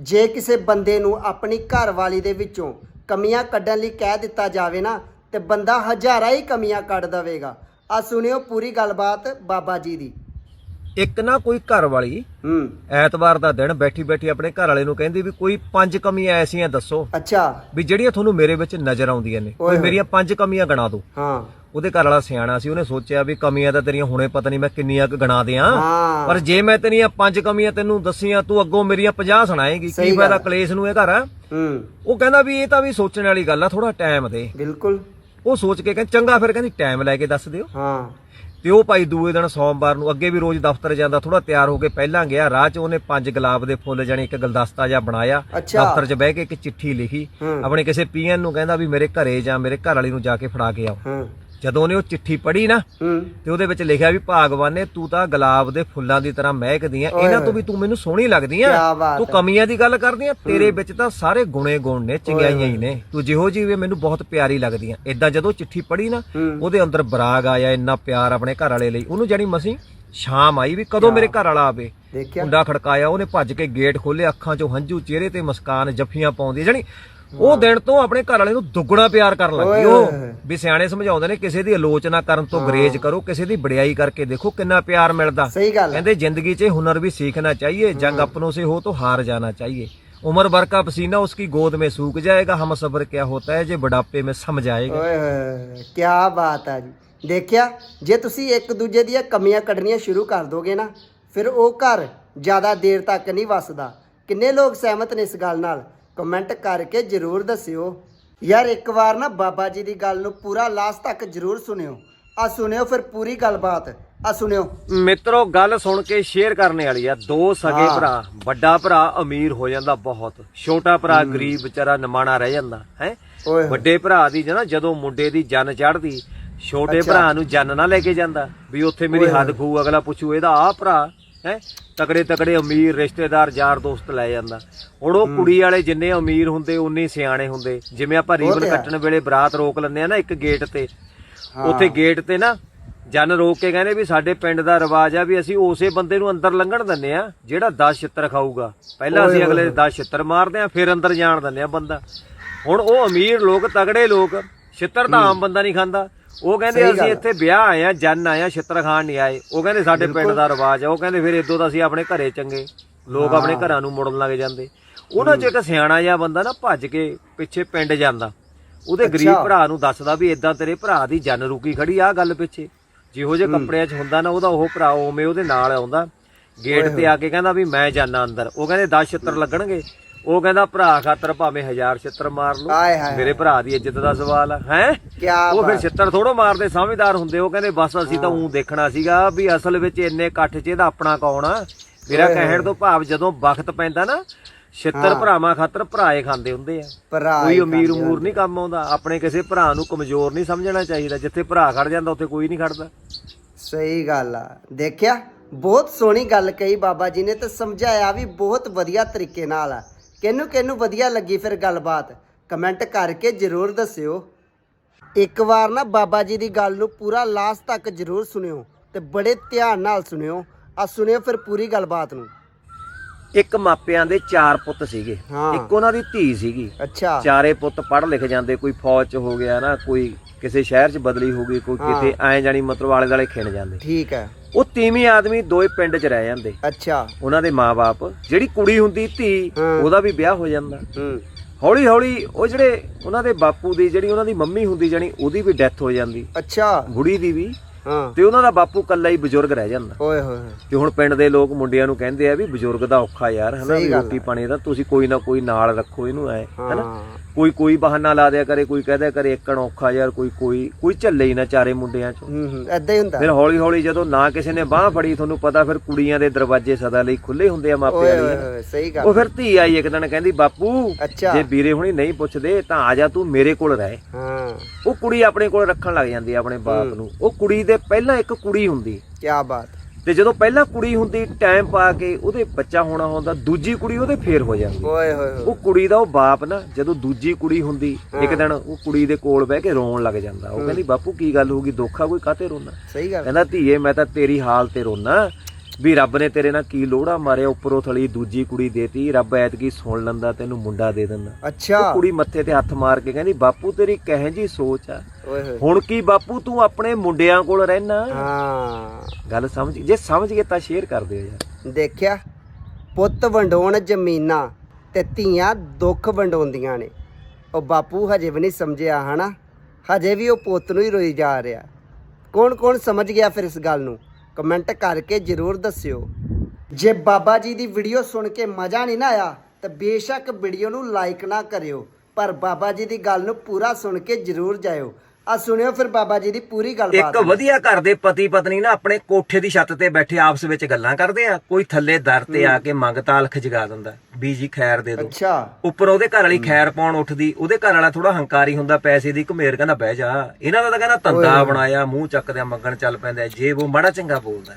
ਜੇ ਕਿਸੇ ਬੰਦੇ ਨੂੰ ਆਪਣੀ ਘਰਵਾਲੀ ਦੇ ਵਿੱਚੋਂ ਕਮੀਆਂ ਕੱਢਣ ਲਈ ਕਹਿ ਦਿੱਤਾ ਜਾਵੇ ਨਾ, ਤੇ ਬੰਦਾ ਹਜ਼ਾਰਾਂ ਹੀ ਕਮੀਆਂ ਕੱਢ ਦੇਵੇਗਾ। ਆ ਸੁਣਿਓ ਪੂਰੀ ਗੱਲਬਾਤ ਬਾਬਾ ਜੀ ਦੀ। ਇੱਕ ਨਾ ਕੋਈ ਘਰ ਵਾਲੀ ਹੂੰ। ਐਤਵਾਰ ਦਾ ਦਿਨ ਬੈਠੀ ਬੈਠੀ ਆਪਣੇ ਘਰ ਵਾਲੇ ਨੂੰ ਕਹਿੰਦੀ ਵੀ ਕੋਈ ਪੰਜ ਕਮੀਆਂ ਐਸੀਆਂ ਦੱਸੋ ਅੱਛਾ। ਵੀ ਜਿਹੜੀਆਂ ਤੁਹਾਨੂੰ ਮੇਰੇ ਵਿੱਚ ਨਜ਼ਰ ਆਉਂਦੀਆਂ ਨੇ। ਕੋਈ। ਮੇਰੀਆਂ ਪੰਜ ਕਮੀਆਂ ਗਣਾ ਦਿਓ ਹਾਂ। ਉਹਦੇ ਘਰ ਵਾਲਾ ਸਿਆਣਾ ਸੀ ਉਹਨੇ ਸੋਚਿਆ ਵੀ ਕਮੀਆਂ ਤਾਂ ਤੇਰੀਆਂ ਹੁਣੇ ਪਤਾ ਨਹੀਂ ਮੈਂ ਕਿੰਨੀਆਂ ਕੁ ਗਣਾ ਦਿਆਂ। ਪਰ ਜੇ ਮੈਂ ਤੇਰੀਆਂ ਪੰਜ ਕਮੀਆਂ ਤੈਨੂੰ ਦੱਸੀਆਂ ਤੂੰ ਅੱਗੋਂ ਮੇਰੀਆਂ 50 ਸੁਣਾਏਗੀ। ਕੀ ਫਾਇਦਾ। ਕਲੇਸ਼ ਨੂੰ ਇਹ ਘਰ? ਹੂੰ। ਉਹ ਕਹਿੰਦਾ ਵੀ ਇਹ ਤਾਂ ਵੀ ਸੋਚਣ ਵਾਲੀ ਗੱਲ ਆ ਥੋੜਾ ਟਾਈਮ ਦੇ। ਬਿਲਕੁਲ। ਉਹ ਸੋਚ ਕੇ ਕਹਿੰਦਾ ਚੰਗਾ ਫਿਰ ਕਹਿੰਦੀ ਟਾਈਮ ਲੈ ਕੇ ਦੱਸ ਦਿਓ। ਹਾਂ। ਤੇ ਉਹ ਭਾਈ ਦੂਏ ਦਿਨ ਸੋਮਵਾਰ ਨੂੰ ਅੱਗੇ ਵੀ ਰੋਜ਼ ਦਫ਼ਤਰ ਜਾਂਦਾ ਥੋੜਾ ਤਿਆਰ ਹੋ ਕੇ ਪਹਿਲਾਂ ਗਿਆ। ਰਾਹ 'ਚ ਉਹਨੇ ਪੰਜ ਗੁਲਾਬ ਦੇ ਫੁੱਲ ਜਾਣੀ ਇੱਕ ਗੁਲਦਸਤਾ ਜਿਹਾ ਬਣਾਇਆ। ਦਫ਼ਤਰ 'ਚ ਬਹਿ ਕੇ ਇੱਕ ਚਿੱਠੀ ਲਿਖੀ। ਆਪਣੇ ਕਿਸੇ ਪੀਐਨ ਨੂੰ ਕਹਿੰਦਾ ਵੀ ਮੇਰੇ ਘਰੇ ਜਾਂ ਮੇਰੇ ਘਰ ਵਾਲੀ ਨੂੰ ਜਾ ਕੇ ਫੜਾ ਕੇ ਆਓ। ਜਦੋਂ ਉਹਨੇ ਉਹ ਚਿੱਠੀ ਪੜ੍ਹੀ ਨਾ ਤੇ ਉਹਦੇ ਵਿੱਚ ਲਿਖਿਆ ਵੀ ਭਾਗਵਾਨ ਨੇ ਤੂੰ ਤਾਂ ਗੁਲਾਬ ਦੇ ਫੁੱਲਾਂ ਦੀ ਤਰ੍ਹਾਂ ਮਹਿਕਦੀ ਆ ਇਹਨਾਂ। ਤੋਂ ਵੀ ਤੂੰ ਮੈਨੂੰ ਸੋਹਣੀ ਲੱਗਦੀ ਆ ਤੂੰ। ਕਮੀਆਂ ਦੀ ਗੱਲ ਕਰਦੀ ਆ ਤੇਰੇ ਵਿੱਚ ਤਾਂ ਸਾਰੇ ਗੁਣੇ ਗੁਣ ਨੇ ਚੰਗਿਆਈਆਂ ਹੀ ਨੇ। ਤੂੰ ਜਿਹੋ ਜਿਹੀ ਵੀ ਮੈਨੂੰ ਬਹੁਤ ਪਿਆਰੀ ਲੱਗਦੀ ਆ ਇਦਾਂ ਜਦੋਂ ਚਿੱਠੀ ਪੜ੍ਹੀ ਨਾ। ਉਹਦੇ ਅੰਦਰ ਬਰਾਗ ਆਇਆ ਇੰਨਾ ਪਿਆਰ ਆਪਣੇ ਘਰ ਵਾਲੇ ਲਈ। ਉਹਨੂੰ ਜਾਨੀ ਮਸੀਂ ਸ਼ਾਮ ਆਈ ਵੀ ਕਦੋਂ ਮੇਰੇ ਘਰ ਵਾਲਾ ਆਵੇ। ਕੁੰਡਾ ਖੜਕਾਇਆ ਉਹਨੇ ਭੱਜ ਕੇ ਗੇਟ ਖੋਲੇ ਅੱਖਾਂ 'ਚੋਂ ਹੰਝੂ ਚਿਹਰੇ ਤੇ ਮੁਸਕਾਨ ਜੱਫੀਆਂ ਪਾਉਂਦੀ। ਜਾਨੀ ਉਹ ਦਿਨ ਤੋਂ ਆਪਣੇ ਘਰ ਵਾਲੇ ਨੂੰ ਦੁੱਗਣਾ ਪਿਆਰ ਕਰਨ ਲੱਗੀ ਓਏ ਉਹ ਹੋਏ ਹੋਏ। ਵੀ ਸਿਆਣੇ ਸਮਝਾਉਂਦੇ ਨੇ ਕਿਸੇ ਦੀ ਆਲੋਚਨਾ ਕਰਨ ਤੋਂ ਗਰੇਜ ਕਰੋ ਕਿਸੇ ਦੀ ਵਡਿਆਈ ਕਰਕੇ ਦੇਖੋ ਕਿੰਨਾ ਪਿਆਰ ਮਿਲਦਾ ਸਹੀ ਗੱਲ ਹੈ ਕਹਿੰਦੇ ਜ਼ਿੰਦਗੀ 'ਚ ਹੁਨਰ भी सीखना चाहिए जंग अपनों से हो तो हार जाना चाहिए उम्र भर का पसीना उसकी गोद में सूख जाएगा हम सब्र क्या होता है जे बुढ़ापे में समझ आएगा ਓਏ ਹੋਏ ਕੀ ਬਾਤ ਆ ਜੀ ਦੇਖਿਆ ਜੇ ਤੁਸੀਂ ਇੱਕ ਦੂਜੇ ਦੀਆਂ ਕਮੀਆਂ ਕੱਢਣੀਆਂ ਸ਼ੁਰੂ ਕਰ ਦੋਗੇ ਨਾ ਫਿਰ ਉਹ ਘਰ ਜ਼ਿਆਦਾ ਦੇਰ ਤੱਕ ਨਹੀਂ ਵਸਦਾ ਕਿੰਨੇ ਲੋਕ ਸਹਿਮਤ ਨੇ ਇਸ ਗੱਲ ਨਾਲ ਕਮੈਂਟ ਕਰਕੇ ਜਰੂਰ ਦੱਸਿਓ। ਯਾਰ ਇੱਕ ਵਾਰ ਨਾ ਬਾਬਾ ਜੀ ਦੀ ਗੱਲ ਨੂੰ ਪੂਰਾ ਲਾਸਟ ਤੱਕ ਜਰੂਰ ਸੁਣਿਓ। ਆ ਸੁਣਿਓ ਫਿਰ ਪੂਰੀ ਗੱਲਬਾਤ। ਆ ਸੁਣਿਓ। ਮਿੱਤਰੋ ਗੱਲ ਸੁਣ ਕੇ ਸ਼ੇਅਰ ਕਰਨੇ ਵਾਲੀ ਆ। ਦੋ ਸਗੇ ਹਾਂ। ਭਰਾ ਵੱਡਾ ਭਰਾ ਅਮੀਰ ਹੋ ਜਾਂਦਾ ਬਹੁਤ। ਛੋਟਾ ਭਰਾ ਗਰੀਬ ਵਿਚਾਰਾ ਨਿਮਾਣਾ ਰਹਿ ਜਾਂਦਾ ਹੈ? ਓਏ। ਹੋਏ। ਵੱਡੇ ਭਰਾ ਦੀ ਜਨਾ ਜਦੋਂ ਮੁੰਡੇ ਦੀ ਜਨ ਚੜਦੀ ਛੋਟੇ ਅੱਛਾ। ਭਰਾ ਨੂੰ ਜਨ ਨਾ ਲੈ ਕੇ ਜਾਂਦਾ ਵੀ ਉੱਥੇ ਮੇਰੀ ਓਏ। ਹੱਦ ਖੂ ਅਗਲਾ ਪੁੱਛੂ ਇਹਦਾ ਆ ਭਰਾ ਹੈ? ਤਕੜੇ ਤਕੜੇ ਅਮੀਰ ਰਿਸ਼ਤੇਦਾਰ ਯਾਰ ਦੋਸਤ ਲੈ ਜਾਂਦਾ। ਹੁਣ ਉਹ ਕੁੜੀ ਵਾਲੇ ਜਿੰਨੇ ਅਮੀਰ ਹੁੰਦੇ ਉਨੇ ਸਿਆਣੇ ਹੁੰਦੇ। ਜਿਵੇਂ ਆਪਾਂ ਰੀਬਨ। ਕੱਟਣ ਵੇਲੇ ਬਰਾਤ ਰੋਕ ਲੈਂਦੇ ਆ ਨਾ ਇੱਕ ਗੇਟ ਤੇ। ਉੱਥੇ ਗੇਟ ਤੇ ਨਾ ਜਨ ਰੋਕ ਕੇ ਕਹਿੰਦੇ ਵੀ ਸਾਡੇ ਪਿੰਡ ਦਾ ਰਿਵਾਜ ਆ ਵੀ ਅਸੀਂ ਉਸੇ ਬੰਦੇ ਨੂੰ ਅੰਦਰ ਲੰਘਣ ਦਿੰਨੇ ਆ ਜਿਹੜਾ 10 ਛਿੱਤਰ ਖਾਊਗਾ। ਪਹਿਲਾਂ ਅਸੀਂ ਅਗਲੇ ਦੇ 10 ਛਿੱਤਰ ਮਾਰਦੇ ਆ ਫਿਰ ਅੰਦਰ ਜਾਣ ਦਿੰਨੇ ਆ ਬੰਦਾ। ਹੁਣ ਉਹ ਅਮੀਰ ਲੋਕ ਤਗੜੇ ਲੋਕ ਛਿੱਤਰ ਤਾਂ ਆਮ ਬੰਦਾ ਨਹੀਂ ਖਾਂਦਾ। ਉਹ ਕਹਿੰਦੇ ਅਸੀਂ। ਇੱਥੇ ਵਿਆਹ ਆਏ ਆ ਜਨ ਆਏ ਆ ਛਿੱਤਰ ਖਾਣ ਨਹੀਂ ਆਏ। ਉਹ ਕਹਿੰਦੇ ਸਾਡੇ ਪਿੰਡ ਦਾ ਰਿਵਾਜ ਆ। ਉਹ ਕਹਿੰਦੇ ਫਿਰ ਇਦੋਂ ਤਾਂ ਅਸੀਂ ਆਪਣੇ ਘਰੇ ਚੰਗੇ। ਲੋਕ ਆਪਣੇ ਘਰਾਂ ਨੂੰ ਮੁੜਨ ਲੱਗ ਜਾਂਦੇ। ਉਹਨਾਂ ਚ ਇੱਕ ਸਿਆਣਾ ਜਿਹਾ ਬੰਦਾ ਨਾ ਭੱਜ ਕੇ ਪਿੱਛੇ ਪਿੰਡ ਜਾਂਦਾ। ਉਹਦੇ ਗਰੀਬ। ਭਰਾ ਨੂੰ ਦੱਸਦਾ ਵੀ ਇਦਾਂ ਤੇਰੇ ਭਰਾ ਦੀ ਜਨ ਰੁਕੀ ਖੜੀ ਆ ਗੱਲ ਪਿੱਛੇ। ਜਿਹੋ ਜਿਹੇ ਕੱਪੜਿਆਂ 'ਚ ਹੁੰਦਾ ਨਾ ਉਹਦਾ ਉਹ ਭਰਾ ਉਵੇਂ ਉਹਦੇ ਨਾਲ ਆਉਂਦਾ। ਗੇਟ ਤੇ ਆ ਕੇ ਕਹਿੰਦਾ ਵੀ ਮੈਂ ਜਾਣਾ ਅੰਦਰ। ਉਹ ਕਹਿੰਦੇ 10 ਛਿੱਤਰ ਲੱਗਣਗੇ। ਉਹ ਕਹਿੰਦਾ ਭਰਾ ਖਾਤਰ ਭਾਵੇਂ ਹਜ਼ਾਰ ਛਿੱਤਰ ਮਾਰ ਹਾਏ ਮੇਰੇ ਭਰਾ ਦੀ ਇੱਜ਼ਤ ਦਾ ਸਵਾਲ ਹੈ? ਕਿਆ ਉਹ ਫਿਰ ਬਾਤ। ਛਿੱਤਰ ਥੋੜੋ ਮਾਰਦੇ ਸਮਝਦਾਰ ਹੁੰਦੇ। ਉਹ ਕਹਿੰਦੇ ਬਸ ਅਸੀਂ ਤਾਂ ਉਂ ਦੇਖਣਾ ਸੀਗਾ ਵੀ ਅਸਲ ਵਿੱਚ ਇੰਨੇ ਇਕੱਠ 'ਚ ਇਹਦਾ ਆਪਣਾ ਕੌਣ ਆ? ਮੇਰਾ ਕਹਿਣ ਤੋਂ ਭਾਵ ਜਦੋਂ ਵਕਤ ਪੈਂਦਾ ਨਾ ਛਿੱਤਰ ਭਰਾਵਾਂ ਖਾਤਰ ਭਰਾਏ ਖਾਂਦੇ ਹੁੰਦੇ ਆ। ਭਰਾ ਕੋਈ ਹੀ ਅਮੀਰ ਅਮੂਰ ਨਹੀਂ ਕੰਮ ਆਉਂਦਾ। ਆਪਣੇ ਕਿਸੇ ਭਰਾ ਨੂੰ ਕਮਜ਼ੋਰ ਨਹੀਂ ਸਮਝਣਾ ਚਾਹੀਦਾ। ਜਿੱਥੇ ਭਰਾ ਖੜ ਜਾਂਦਾ ਉੱਥੇ ਕੋਈ ਨਹੀਂ ਖੜਦਾ। ਸਹੀ ਗੱਲ ਆ। ਦੇਖਿਆ ਬਹੁਤ ਸੋਹਣੀ ਗੱਲ ਕਹੀ ਬਾਬਾ ਜੀ ਨੇ ਤੇ ਸਮਝਾਇਆ ਵੀ ਬਹੁਤ ਵਧੀਆ ਤਰੀਕੇ ਨਾਲ ਆ। ਕਿਹਨੂੰ ਕਿਹਨੂੰ ਵਧੀਆ ਲੱਗੀ ਫਿਰ ਗੱਲਬਾਤ? ਕਮੈਂਟ ਕਰਕੇ ਜਰੂਰ ਦੱਸਿਓ। ਇੱਕ ਵਾਰ ਨਾ ਬਾਬਾ ਜੀ ਦੀ ਗੱਲ ਨੂੰ ਪੂਰਾ ਲਾਸਟ ਤੱਕ ਜਰੂਰ ਸੁਣਿਓ ਤੇ ਬੜੇ ਧਿਆਨ ਨਾਲ ਸੁਣਿਓ। ਆ ਸੁਣਿਓ ਫਿਰ ਪੂਰੀ ਗੱਲਬਾਤ ਨੂੰ। ਇੱਕ ਮਾਪਿਆਂ ਦੇ ਚਾਰ ਪੁੱਤ ਸੀਗੇ। ਹਾਂ। ਇੱਕ ਉਹਨਾਂ ਦੀ ਧੀ ਸੀਗੀ। ਅੱਛਾ। ਚਾਰੇ ਪੁੱਤ ਪੜ੍ਹ ਲਿਖ ਜਾਂਦੇ ਕੋਈ ਫੌਜ 'ਚ ਹੋ ਗਿਆ ਨਾ ਕੋਈ ਕਿਸੇ ਸ਼ਹਿਰ 'ਚ ਬਦਲੀ ਹੋ ਗਈ ਕੋਈ ਹਾਂ। ਕਿਤੇ ਐ ਜਾਣੀ ਮਤਲਬ ਆਲੇ ਦਾਲੇ ਖਿੰਡ ਜਾਂਦੇ। ਠੀਕ ਹੈ। ਉਹ ਤੀਵੀਂ ਆਦਮੀ ਦੋਏ ਪਿੰਡ 'ਚ ਰਹਿ ਜਾਂਦੇ। ਅੱਛਾ। ਉਹਨਾਂ ਦੇ ਮਾਪੇ ਜਿਹੜੀ ਕੁੜੀ ਹੁੰਦੀ ਧੀ। ਉਹਦਾ ਵੀ ਵਿਆਹ ਹੋ ਜਾਂਦਾ। ਹੂੰ। ਹੌਲੀ ਹੌਲੀ ਉਹ ਜਿਹੜੇ ਉਹਨਾਂ ਦੇ ਬਾਪੂ ਦੀ ਜਿਹੜੀ ਉਹਨਾਂ ਦੀ ਮੰਮੀ ਹੁੰਦੀ ਜਾਣੀ ਉਹਦੀ ਵੀ ਡੈਥ ਹੋ ਜਾਂਦੀ। ਅੱਛਾ। ਬੁੜੀ ਦੀ ਵੀ। ਹਾਂ। ਤੇ ਉਹਨਾਂ ਦਾ ਬਾਪੂ ਕੱਲਾ ਹੀ ਬਜ਼ੁਰਗ ਰਹਿ ਜਾਂਦਾ। ਓਏ ਹੋਏ ਹੋਏ। ਤੇ ਹੁਣ ਪਿੰਡ ਦੇ ਲੋਕ ਮੁੰਡਿਆਂ ਨੂੰ ਕਹਿੰਦੇ ਆ ਵੀ ਬਜ਼ੁਰਗ ਦਾ ਔਖਾ ਯਾਰ ਹਨਾ ਵੀ ਰੋਟੀ ਪਾਣੀ ਦਾ ਤੁਸੀਂ ਕੋਈ ਨਾ ਕੋਈ ਨਾਲ ਰੱਖੋ ਇਹਨੂੰ ਐ ਹਨਾ। ਕੋਈ ਕੋਈ ਬਹਾਨਾ ਲਾ ਦਿਆ ਕਰੇ ਕੋਈ ਕਹਦਿਆ ਕਰੇ ਇੱਕਣ ਔਖਾ ਯਾਰ ਕੋਈ ਕੋਈ ਕੋਈ ਝੱਲੇ ਹੀ ਨਾ ਚਾਰੇ ਮੁੰਡਿਆਂ ਚੋਂ। ਹੂੰ ਹੂੰ ਐਦਾਂ ਹੀ ਹੁੰਦਾ। ਫਿਰ ਹੌਲੀ ਹੌਲੀ ਜਦੋਂ ਨਾ ਕਿਸੇ ਨੇ ਬਾਹ ਫੜੀ ਤੁਹਾਨੂੰ ਪਤਾ ਫਿਰ ਕੁੜੀਆਂ ਦੇ ਦਰਵਾਜ਼ੇ ਸਦਾ ਲਈ ਖੁੱਲੇ ਹੁੰਦੇ ਆ ਮਾਪਿਆਂ ਲਈ ਸਹੀ ਉਹ ਗੱਲ ਫਿਰ ਧੀ ਆਈ ਇੱਕ ਦਿਨ ਕਹਿੰਦੀ ਬਾਪੂ ਜੇ ਵੀਰੇ ਹੁਣੀ ਨਹੀਂ ਪੁੱਛਦੇ ਤਾਂ ਆ ਜਾ ਤੂੰ ਮੇਰੇ ਕੋਲ ਰਹਿ। ਹਾਂ। ਉਹ ਕੁੜੀ ਆਪਣੇ ਕੋਲ ਰੱਖਣ ਲੱਗ ਜਾਂਦੀ ਆ ਆਪਣੇ ਬਾਪ ਨੂੰ। ਉਹ ਕੁੜੀ ਦੇ ਪਹਿਲਾਂ ਇੱਕ ਕੁੜੀ ਹੁੰਦੀ। ਕੀ ਬਾਤ। ਤੇ ਜਦੋਂ ਪਹਿਲਾਂ ਕੁੜੀ ਹੁੰਦੀ ਟਾਈਮ ਪਾ ਕੇ ਉਹਦੇ ਬੱਚਾ ਹੋਣਾ ਹੁੰਦਾ ਦੂਜੀ ਕੁੜੀ ਉਹਦੇ ਫੇਰ ਹੋ ਜਾਂਦੀ। ਓਏ ਹੋਏ ਹੋਏ। ਉਹ ਕੁੜੀ ਦਾ ਉਹ ਬਾਪ ਨਾ ਜਦੋਂ ਦੂਜੀ ਕੁੜੀ ਹੁੰਦੀ ਇੱਕ ਦਿਨ ਉਹ ਕੁੜੀ ਦੇ ਕੋਲ ਬਹਿ ਕੇ ਰੋਣ ਲੱਗ ਜਾਂਦਾ। ਉਹ ਕਹਿੰਦੀ ਬਾਪੂ ਕੀ ਗੱਲ ਹੋ ਗਈ? ਦੋਖਾ ਕੋਈ ਕਾਤੇ ਰੋਣਾ ਸਹੀ ਗੱਲ। ਕਹਿੰਦਾ ਧੀਏ ਮੈਂ ਤਾਂ ਤੇਰੀ ਹਾਲ ਤੇ ਰੋਣਾ ਵੀ ਰੱਬ ਨੇ ਤੇਰੇ ਨਾਲ ਕੀ ਲੋੜਾ ਮਾਰਿਆ ਉੱਪਰੋਂ ਥਲੀ ਦੂਜੀ ਕੁੜੀ ਦੇਤੀ ਰੱਬ ਐਤਕੀ ਸੁਣ ਲੈਂਦਾ ਤੈਨੂੰ ਮੁੰਡਾ ਦੇ ਦਿੰਦਾ। ਅੱਛਾ। ਕੁੜੀ ਮੱਥੇ ਤੇ ਹੱਥ ਮਾਰ ਕੇ ਕਹਿੰਦੀ ਬਾਪੂ ਤੇਰੀ ਕਹੇ ਜੀ ਸੋਚ ਆ? ਹੁਣ ਕੀ ਬਾਪੂ ਤੂੰ ਆਪਣੇ ਮੁੰਡਿਆਂ ਕੋਲ ਰਹਿਣਾ ਹਾਂ। ਗੱਲ ਸਮਝ ਜੇ ਸਮਝ ਗਏ ਤਾਂ ਸ਼ੇਅਰ ਕਰ ਦਿਓ ਯਾਰ। ਦੇਖਿਆ ਪੁੱਤ ਵੰਡਾਉਣ ਜ਼ਮੀਨਾਂ ਤੇ ਧੀਆਂ ਦੁੱਖ ਵੰਡਾਉਂਦੀਆਂ ਨੇ। ਉਹ ਬਾਪੂ ਹਜੇ ਵੀ ਨਹੀਂ ਸਮਝਿਆ ਹਨਾ? ਹਜੇ ਵੀ ਉਹ ਪੁੱਤ ਨੂੰ ਹੀ ਰੋਈ ਜਾ ਰਿਹਾ। ਕੌਣ ਕੌਣ ਸਮਝ ਗਿਆ ਫਿਰ ਇਸ ਗੱਲ ਨੂੰ? ਕਮੈਂਟ ਕਰਕੇ ਜਰੂਰ ਦੱਸਿਓ। ਜੇ ਬਾਬਾ ਜੀ ਦੀ ਵੀਡੀਓ ਸੁਣ ਕੇ ਮਜ਼ਾ ਨਹੀਂ ਨਾ ਆਇਆ, ਤਾਂ ਬੇਸ਼ੱਕ ਵੀਡੀਓ ਨੂੰ ਲਾਈਕ ਨਾ ਕਰਿਓ, ਪਰ ਬਾਬਾ ਜੀ ਦੀ ਗੱਲ ਨੂੰ ਪੂਰਾ ਸੁਣ ਕੇ ਜਰੂਰ ਜਾਇਓ। ਆ ਸੁਣਿਓ ਫਿਰ ਬਾਬਾ ਜੀ ਦੀ ਪੂਰੀ ਗੱਲਬਾਤ। ਇੱਕ ਵਧੀਆ ਘਰ ਦੇ ਪਤੀ ਪਤਨੀ ਨਾ ਆਪਣੇ ਕੋਠੇ ਦੀ ਛੱਤ ਤੇ ਬੈਠੇ ਆਪਸ ਵਿੱਚ ਗੱਲਾਂ ਕਰਦੇ ਆ ਕੋਈ ਥੱਲੇ ਦਰ ਤੇ ਆ ਕੇ ਮੰਗਤਾ ਅਲਖ ਜਗਾ ਦਿੰਦਾ ਵੀ ਜੀ ਖੈਰ ਦੇ ਦਿਓ। ਅੱਛਾ। ਉੱਪਰ ਉਹਦੇ ਘਰ ਵਾਲੀ ਖੈਰ ਪਾਉਣ ਉੱਠਦੀ ਉਹਦੇ ਘਰ ਵਾਲਾ ਥੋੜਾ ਹੰਕਾਰੀ ਹੁੰਦਾ ਪੈਸੇ ਦੀ ਘਮੇਰ ਕਹਿੰਦਾ ਬਹਿ ਜਾ। ਇਹਨਾਂ ਦਾ ਤਾਂ ਕਹਿੰਦਾ ਧੰਦਾ ਬਣਾਇਆ ਮੂੰਹ ਚੱਕਦਿਆਂ ਮੰਗਣ ਚੱਲ ਪੈਂਦਾ ਜੇ ਉਹ ਮਾੜਾ ਚੰਗਾ ਬੋਲਦਾ।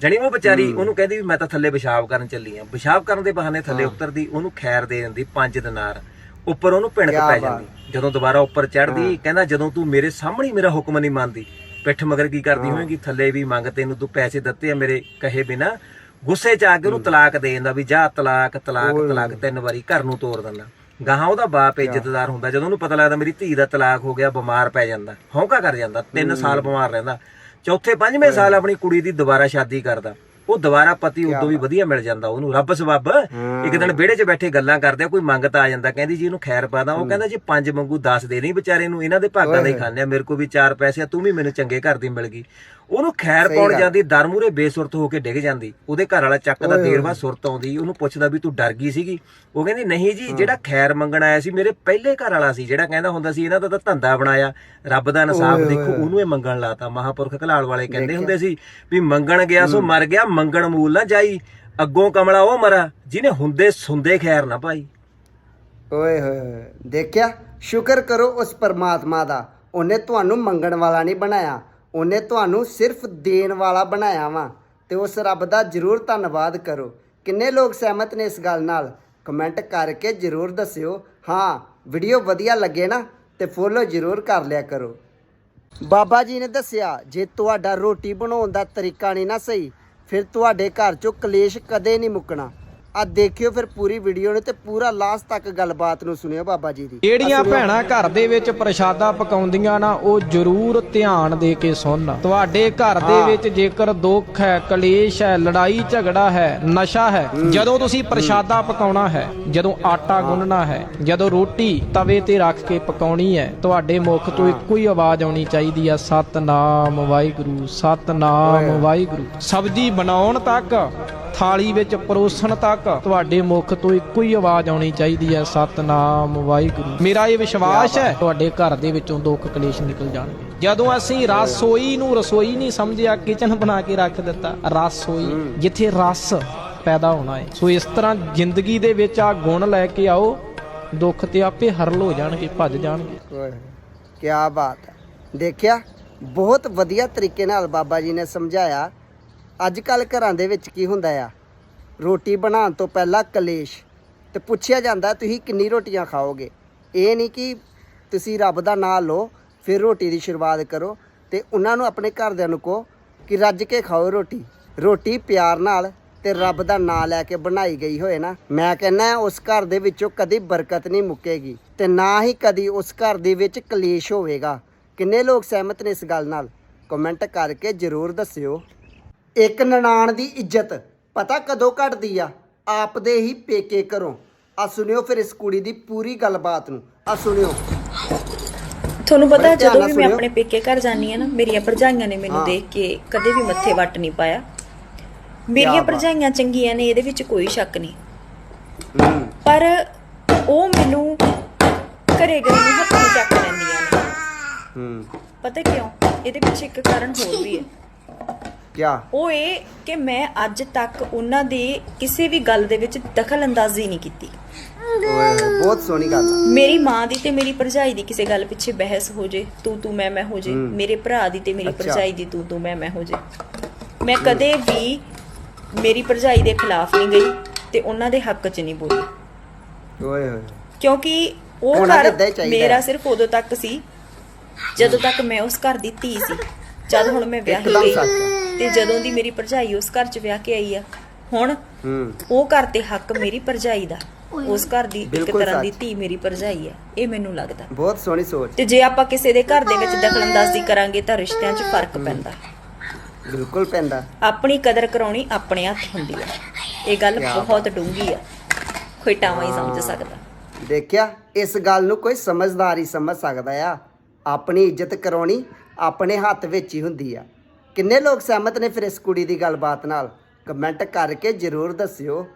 ਜਣੀ ਉਹ ਵਿਚਾਰੀ ਉਹਨੂੰ ਕਹਿੰਦੀ ਵੀ ਮੈਂ ਤਾਂ ਥੱਲੇ ਪਿਸ਼ਾਬ ਕਰਨ ਚੱਲੀ ਆ। ਪਿਸ਼ਾਬ ਕਰਨ ਦੇ ਬਹਾਨੇ ਥੱਲੇ ਉਤਰਦੀ ਉਹਨੂੰ ਖੈਰ ਦੇ ਦਿੰਦੀ 5 ਦਿਨਾਰ। ਉੱਪਰ ਉਹਨੂੰ ਭਿਣਕ ਕਿਆ ਪੈ ਬਾਤ। ਜਾਂਦੀ। ਜਦੋਂ ਦੁਬਾਰਾ ਉੱਪਰ ਚੜਦੀ ਕਹਿੰਦਾ ਜਦੋਂ ਤੂੰ ਮੇਰੇ ਸਾਹਮਣੇ ਹੀ ਮੇਰਾ ਹੁਕਮ ਨਹੀਂ ਮੰਨਦੀ ਪਿੱਠ ਮਗਰ ਕੀ ਕਰਦੀ ਹੋਏਗੀ? ਥੱਲੇ ਵੀ ਮੰਗ ਤੈਨੂੰ ਤੂੰ ਪੈਸੇ ਦਿੱਤੇ ਆ ਮੇਰੇ ਕਹੇ ਬਿਨਾ। ਗੁੱਸੇ ਚ ਆ ਕੇ ਉਹਨੂੰ ਤਲਾਕ ਦੇ ਦਿੰਦਾ ਵੀ ਜਾ ਤਲਾਕ ਤਲਾਕ ਤਲਾਕ ਤਿੰਨ ਵਾਰੀ ਘਰ ਨੂੰ ਤੋੜ ਦਿੰਦਾ। ਗਾਹਾਂ ਉਹਦਾ ਬਾਪ ਇੱਜ਼ਤਦਾਰ ਹੁੰਦਾ। ਜਦੋਂ ਉਹਨੂੰ ਪਤਾ ਲੱਗਦਾ ਮੇਰੀ ਧੀ ਦਾ ਤਲਾਕ ਹੋ ਗਿਆ ਬਿਮਾਰ ਪੈ ਜਾਂਦਾ ਹੌਂਕਾ ਕਰ ਜਾਂਦਾ 3 ਸਾਲ ਬਿਮਾਰ ਰਹਿੰਦਾ। ਚੌਥੇ ਪੰਜਵੇਂ ਸਾਲ ਆਪਣੀ ਕੁੜੀ ਦੀ ਦੁਬਾਰਾ ਸ਼ਾਦੀ ਕਰਦਾ। ਉਹ ਦੁਬਾਰਾ ਪਤੀ ਉਦੋਂ ਵੀ ਵਧੀਆ ਮਿਲ ਜਾਂਦਾ ਉਹਨੂੰ ਰੱਬ ਸਬੱਬ। ਇੱਕ ਦਿਨ ਵਿਹੜੇ 'ਚ ਬੈਠੇ ਗੱਲਾਂ ਕਰਦੇ ਆ ਕੋਈ ਮੰਗਤਾ ਆ ਜਾਂਦਾ ਕਹਿੰਦੀ ਜੀ ਇਹਨੂੰ ਖੈਰ ਪਾਦਾ ਉਹ ਕਹਿੰਦਾ ਜੀ ਪੰਜ ਮੰਗੂ 10 ਦੇ ਨਹੀਂ ਵਿਚਾਰੇ ਨੂੰ ਇਹਨਾਂ ਦੇ ਭਾਗਾਂ ਦਾ ਹੀ ਖਾਂਦੇ ਆ ਮੇਰੇ ਕੋ ਵੀ ਚਾਰ ਪੈਸੇ ਆ ਤੂੰ ਵੀ ਮੈਨੂੰ ਚੰਗੇ ਘਰ ਦੀ ਮਿਲ ਗਈ। ਉਹਨੂੰ ਖੈਰ ਪਾਉਣ ਜਾਂਦੀ ਦਰ ਮੂਰੇ ਬੇਸੁਰਤ ਹੋ ਕੇ ਡਿੱਗ ਜਾਂਦੀ। ਉਹਦੇ ਘਰ ਵਾਲਾ ਚੱਕਦਾ ਦੇਰ ਬਾਅਦ ਸੁਰਤ ਆਉਂਦੀ ਉਹਨੂੰ ਪੁੱਛਦਾ ਵੀ ਤੂੰ ਡਰ ਗਈ ਸੀਗੀ? ਉਹ ਕਹਿੰਦੀ ਨਹੀਂ ਜੀ ਜਿਹੜਾ ਖੈਰ ਮੰਗਣ ਆਇਆ ਸੀ ਮੇਰੇ ਪਹਿਲੇ ਘਰ ਵਾਲਾ ਸੀ ਜਿਹੜਾ ਕਹਿੰਦਾ ਹੁੰਦਾ ਸੀ ਇਹਨਾਂ ਦਾ ਤਾਂ ਧੰਦਾ ਬਣਾਇਆ। ਰੱਬ ਦਾ ਇਨਸਾਫ ਦੇਖੋ ਉਹਨੂੰ ਇਹ ਮੰਗਣ ਲਾਤਾ। ਮਹਾਪੁਰਖ ਘਲਾਲ ਵਾਲੇ ਕਹਿੰਦੇ ਹੁੰਦੇ ਸੀ ਵੀ ਮੰਗਣ ਗਿਆ ਸੋ ਮਰ ਗਿਆ ਮੰਗਣ ਮੂਲ ਨਾ ਜਾਈ। ਅੱਗੋਂ ਕਮਲਾ ਉਹ ਮਰਾ ਜਿਹਨੇ ਹੁੰਦੇ ਸੁੰਦੇ ਖੈਰ ਨਾ ਪਾਈ। ਓਏ ਹੋਏ ਹੋਏ। ਦੇਖਿਆ? ਸ਼ੁਕਰ ਕਰੋ ਉਸ ਪਰਮਾਤਮਾ ਦਾ। ਉਹਨੇ ਤੁਹਾਨੂੰ ਮੰਗਣ ਵਾਲਾ ਨਹੀਂ ਬਣਾਇਆ। ਉਹਨੇ ਤੁਹਾਨੂੰ ਸਿਰਫ ਦੇਣ ਵਾਲਾ ਬਣਾਇਆ ਵਾ ਤੇ ਉਸ ਰੱਬ ਦਾ ਜ਼ਰੂਰ ਧੰਨਵਾਦ ਕਰੋ। ਕਿੰਨੇ ਲੋਕ ਸਹਿਮਤ ਨੇ ਇਸ ਗੱਲ ਨਾਲ? ਕਮੈਂਟ ਕਰਕੇ ਜ਼ਰੂਰ ਦੱਸਿਓ। ਹਾਂ, ਵੀਡੀਓ ਵਧੀਆ ਲੱਗੇ ਨਾ ਤੇ ਫੋਲੋ ਜ਼ਰੂਰ ਕਰ ਲਿਆ ਕਰੋ। ਬਾਬਾ ਜੀ ਨੇ ਦੱਸਿਆ, ਜੇ ਤੁਹਾਡਾ ਰੋਟੀ ਬਣਾਉਣ ਦਾ ਤਰੀਕਾ ਨਹੀਂ ਨਾ ਸਹੀ, ਫਿਰ ਤੁਹਾਡੇ ਘਰ ਚੋਂ ਕਲੇਸ਼ ਕਦੇ ਨਹੀਂ ਮੁੱਕਣਾ। ਆ ਦੇਖਿਓ ਫਿਰ ਪੂਰੀ ਵੀਡੀਓ ਨੂੰ ਤੇ ਪੂਰਾ ਲਾਸਟ ਤੱਕ ਗੱਲਬਾਤ ਨੂੰ ਸੁਣਿਓ ਬਾਬਾ ਜੀ ਦੀ। ਜਿਹੜੀਆਂ ਭੈਣਾਂ ਘਰ ਦੇ ਵਿੱਚ ਪ੍ਰਸ਼ਾਦਾ ਪਕਾਉਂਦੀਆਂ ਨਾ ਉਹ ਜ਼ਰੂਰ ਧਿਆਨ ਦੇ ਕੇ ਸੁਣਨ ਤੁਹਾਡੇ ਘਰ ਦੇ ਵਿੱਚ ਜੇਕਰ ਦੁੱਖ ਹੈ ਕਲੇਸ਼ ਹੈ ਲੜਾਈ ਝਗੜਾ ਹੈ ਨਸ਼ਾ ਹੈ ਜਦੋਂ ਤੁਸੀਂ ਪ੍ਰਸ਼ਾਦਾ ਪਕਾਉਣਾ ਹੈ ਜਦੋਂ ਆਟਾ ਗੁੰਨਣਾ ਹੈ ਜਦੋਂ ਰੋਟੀ ਤਵੇ ਤੇ ਰੱਖ ਕੇ ਪਕਾਉਣੀ ਹੈ ਤੁਹਾਡੇ ਮੁਖ ਤੋਂ ਇੱਕੋ ਹੀ ਆਵਾਜ਼ ਆਉਣੀ ਚਾਹੀਦੀ ਆ ਸਤਨਾਮ ਵਾਹਿਗੁਰੂ ਸਤਨਾਮ ਵਾਹਿਗੁਰੂ। ਸਬਜ਼ੀ ਬਣਾਉਣ ਤੱਕ ਥਾਲੀ ਵਿੱਚ ਪਰੋਸਣ ਤੱਕ ਤੁਹਾਡੇ ਮੁਖ ਤੋਂ ਇੱਕੋ ਹੀ ਆਵਾਜ਼ ਆਉਣੀ ਚਾਹੀਦੀ ਹੈ, ਸਤਨਾਮ ਵਾਹਿਗੁਰੂ। ਮੇਰਾ ਇਹ ਵਿਸ਼ਵਾਸ ਹੈ, ਤੁਹਾਡੇ ਘਰ ਦੇ ਵਿੱਚੋਂ ਦੁੱਖ ਕਲੇਸ਼ ਨਿਕਲ ਜਾਣਗੇ। ਜਦੋਂ ਅਸੀਂ ਰਸੋਈ ਨੂੰ ਰਸੋਈ ਨਹੀਂ ਸਮਝਿਆ ਕਿਚਨ ਬਣਾ ਕੇ ਰੱਖ ਦਿੱਤਾ, ਰਸੋਈ, ਜਿੱਥੇ ਰਸ ਪੈਦਾ ਹੋਣਾ ਹੈ। ਸੋ ਇਸ ਤਰ੍ਹਾਂ ਜ਼ਿੰਦਗੀ ਦੇ ਵਿੱਚ ਆ ਗੁਣ ਲੈ ਕੇ ਆਓ, ਦੁੱਖ ਤੇ ਆਪੇ ਹਰਲ ਹੋ ਜਾਣਗੇ, ਭੱਜ ਜਾਣਗੇ। ਓਏ ਕੀ ਬਾਤ ਹੈ। ਦੇਖਿਆ, ਬਹੁਤ ਵਧੀਆ ਤਰੀਕੇ ਨਾਲ ਬਾਬਾ ਜੀ ਨੇ ਸਮਝਾਇਆ ਅੱਜ ਕੱਲ ਘਰਾਂ ਦੇ ਵਿੱਚ ਕੀ ਹੁੰਦਾ ਆ? ਰੋਟੀ ਬਣਾਉਣ ਤੋਂ ਪਹਿਲਾਂ ਕਲੇਸ਼। ਤੇ ਪੁੱਛਿਆ ਜਾਂਦਾ, ਤੁਸੀਂ ਕਿੰਨੀ ਰੋਟੀਆਂ ਖਾਓਗੇ? ਇਹ ਨਹੀਂ ਕਿ ਤੁਸੀਂ ਰੱਬ ਦਾ ਨਾਮ ਲਓ, ਫਿਰ ਰੋਟੀ ਦੀ ਸ਼ੁਰੂਆਤ ਕਰੋ। ਤੇ ਉਹਨਾਂ ਨੂੰ ਆਪਣੇ ਘਰਦਿਆਂ ਨੂੰ ਕਹੋ ਕਿ, ਰੱਜ ਕੇ ਖਾਓ ਰੋਟੀ। ਰੋਟੀ ਪਿਆਰ ਨਾਲ ਤੇ ਰੱਬ ਦਾ ਨਾਮ ਲੈ ਕੇ ਬਣਾਈ ਗਈ ਹੋਏ ਨਾ। ਮੈਂ ਕਹਿੰਦਾ ਉਸ ਘਰ ਦੇ ਵਿੱਚੋਂ ਕਦੀ ਬਰਕਤ ਨਹੀਂ ਮੁੱਕੇਗੀ ਤੇ ਨਾ ਹੀ ਕਦੀ ਉਸ ਘਰ ਦੇ ਵਿੱਚ ਕਲੇਸ਼ ਹੋਵੇਗਾ। ਕਿੰਨੇ ਲੋਕ ਸਹਿਮਤ ਨੇ ਇਸ ਗੱਲ ਨਾਲ? ਕਮੈਂਟ ਕਰਕੇ ਜਰੂਰ ਦੱਸਿਓ। ਇੱਕ ਨਨਾਣ ਦੀ ਇੱਜ਼ਤ ਪਤਾ ਕਦੋਂ ਘਟਦੀ ਆ? ਆਪਦੇ ਹੀ ਪੇਕੇ ਘਰੋਂ। ਆ ਸੁਣਿਓ ਫਿਰ ਇਸ ਕੁੜੀ ਦੀ ਪੂਰੀ ਗੱਲਬਾਤ ਨੂੰ। ਆ ਸੁਣਿਓ। ਤੁਹਾਨੂੰ ਪਤਾ ਬੜੇ ਧਿਆਨ ਜਦੋਂ ਨਾਲ ਵੀ ਮੈਂ ਸੁਣਿਓ। ਆਪਣੇ ਪੇਕੇ ਘਰ ਜਾਂਦੀ ਆ ਨਾ ਮੇਰੀਆਂ ਭਰਜਾਈਆਂ ਨੇ ਮੈਨੂੰ ਹਾਂ। ਦੇਖ ਕੇ ਕਦੇ ਵੀ ਮੱਥੇ ਵੱਟ ਨਹੀਂ ਪਾਇਆ। ਮੇਰੀਆਂ ਬਾਤ। ਭਰਜਾਈਆਂ ਚੰਗੀਆਂ ਨੇ ਇਹਦੇ ਵਿੱਚ ਕੋਈ ਸ਼ੱਕ ਨਹੀਂ। ਹੂੰ। ਪਰ ਉਹ ਮੈਨੂੰ ਘਰੇ ਗਏ ਨੂੰ ਹੱਥ ਚੱਕ ਲੈਂਦੀਆਂ ਨੇ। ਹੂੰ। ਪਤਾ ਕਿਉਂ? ਇਹਦੇ ਪਿੱਛੇ ਇੱਕ ਕਾਰਨ ਹੋਰ ਵੀ ਹੈ। ਕਿਆ? ਉਹ ਇਹ ਕਿ ਮੈਂ ਅੱਜ ਤੱਕ ਉਹਨਾਂ ਦੇ ਕਿਸੇ ਵੀ ਗੱਲ ਦੇ ਵਿੱਚ ਦਖਲ ਅੰਦਾਜ਼ੀ ਨਹੀਂ ਕੀਤੀ। ਓਏ ਹੋਏ, ਬਹੁਤ ਸੋਹਣੀ ਗੱਲ ਆ। ਮੇਰੀ ਮਾਂ ਦੀ ਤੇ ਮੇਰੀ ਭਰਜਾਈ ਦੀ ਕਿਸੇ ਗੱਲ ਪਿੱਛੇ ਬਹਿਸ ਹੋ ਜੇ ਤੂੰ ਤੂੰ ਮੈਂ ਮੈਂ ਹੋ ਜੇ। ਮੇਰੇ ਭਰਾ ਦੀ ਤੇ ਮੇਰੀ ਅੱਛਾ। ਭਰਜਾਈ ਦੀ ਤੂੰ ਤੂੰ ਮੈਂ ਮੈਂ ਹੋ ਜੇ। ਮੈਂ ਕਦੇ ਵੀ ਮੇਰੀ ਭਰਜਾਈ ਦੇ ਖਿਲਾਫ ਨਹੀਂ ਗਈ ਤੇ ਉਹਨਾਂ ਦੇ ਹੱਕ 'ਚ ਨਹੀਂ ਬੋਲੀ। ਓਏ ਹੋਏ ਕਿਉਂਕਿ ਉਹ ਹੋਣਾ ਘਰ ਕਿੱਦਾਂ ਹੀ ਚਾਹੀਦਾ। ਮੇਰਾ ਹੈ। ਸਿਰਫ ਉਦੋਂ ਤੱਕ ਸੀ ਜਦੋਂ ਤੱਕ ਮੈਂ ਉਸ ਘਰ ਦੀ ਧੀ ਸੀ। ਜਦ ਹੁਣ ਮੈਂ ਵਿਆਹੀ ਇੱਕਦਮ ਗਈ। ਸੱਚ ਤੇ ਜਦੋਂ ਦੀ ਮੇਰੀ ਭਰਜਾਈ ਉਸ ਘਰ 'ਚ ਵਿਆਹ ਕੇ ਆਈ ਆ ਹੁਣ ਉਹ ਘਰ ਤੇ ਹੱਕ ਮੇਰੀ ਭਰਜਾਈ ਦਾ। ਉਸ ਘਰ ਦੀ ਇੱਕ ਤਰ੍ਹਾਂ ਦੀ। ਧੀ ਮੇਰੀ ਭਰਜਾਈ ਹੈ ਇਹ ਮੈਨੂੰ ਲੱਗਦਾ। ਬਹੁਤ ਸੋਹਣੀ ਸੋਚ। ਤੇ ਜੇ ਆਪਾਂ ਕਿਸੇ ਦੇ ਘਰ ਦੇ ਵਿੱਚ ਦਖਲਅੰਦਾਜ਼ੀ ਕਰਾਂਗੇ ਤਾਂ ਰਿਸ਼ਤਿਆਂ 'ਚ ਫ਼ਰਕ ਪੈਂਦਾ। ਬਿਲਕੁਲ ਪੈਂਦਾ। ਆਪਣੀ ਕਦਰ ਕਰਾਉਣੀ ਆਪਣੇ ਹੱਥ ਹੁੰਦੀ ਹੈ ਇਹ ਗੱਲ ਬਹੁਤ ਡੂੰਘੀ ਆ। ਕੋਈ ਟਾਵਾਂ ਹੀ ਸਮਝ ਸਕਦਾ। ਦੇਖਿਆ ਇਸ ਗੱਲ ਨੂੰ ਕੋਈ ਸਮਝਦਾਰ ਹੀ ਸਮਝ ਸਕਦਾ ਆ। ਆਪਣੀ ਇੱਜ਼ਤ ਕਰਾਉਣੀ ਆਪਣੇ ਹੱਥ ਵਿੱਚ ਹੀ ਹੁੰਦੀ ਆ। ਕਿੰਨੇ ਲੋਕ ਸਹਿਮਤ ਨੇ ਫਿਰ ਇਸ ਕੁੜੀ ਦੀ ਗੱਲਬਾਤ ਨਾਲ? ਕਮੈਂਟ ਕਰਕੇ ਜਰੂਰ ਦੱਸਿਓ।